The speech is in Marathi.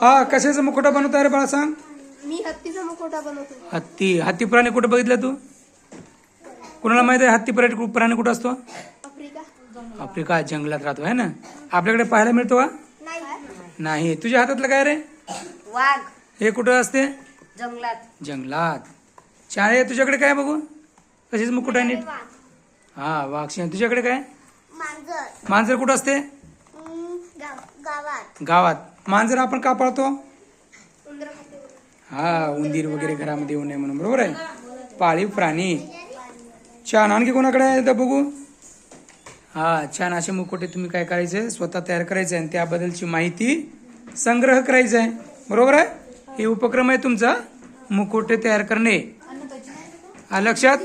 हा कशाचा मुखोटा बनवता रे बाळा सांग? मी हत्तीचा मुखवटा बनवतो. हत्ती. हत्ती प्राणी कुठं बघितला तू? कुणाला माहिती आहे हत्ती प्राणी प्राणी कुठं असतो? आफ्रिका. आफ्रिका जंगलात राहतो आहे ना? आपल्याकडे पाहायला मिळतो का नाही. नाही. तुझ्या हातातलं काय रे? वाघ. हे कुठं असते? जंगलात. जंगलात. शाळे तुझ्याकडे काय बघू? कशीच मुकुट आहे नीट? हा वाघ. तुझ्याकडे काय? मांजर. मांजर कुठं असते? गावात. मांजर आपण का पाळतो? हा उंदीर वगैरे घरामध्ये येऊ नये म्हणून. बरोबर आहे? पाळीव प्राणी. छान. आणखी कोणाकडे आहे तर बघू? हा छान. असे मुकोटे तुम्ही काय करायचे? स्वतः तयार करायचे आणि त्याबद्दलची माहिती संग्रह करायचा. आहे बरोबर आहे? हे उपक्रम आहे तुमचा मुकोटे तयार करणे. हा लक्षात?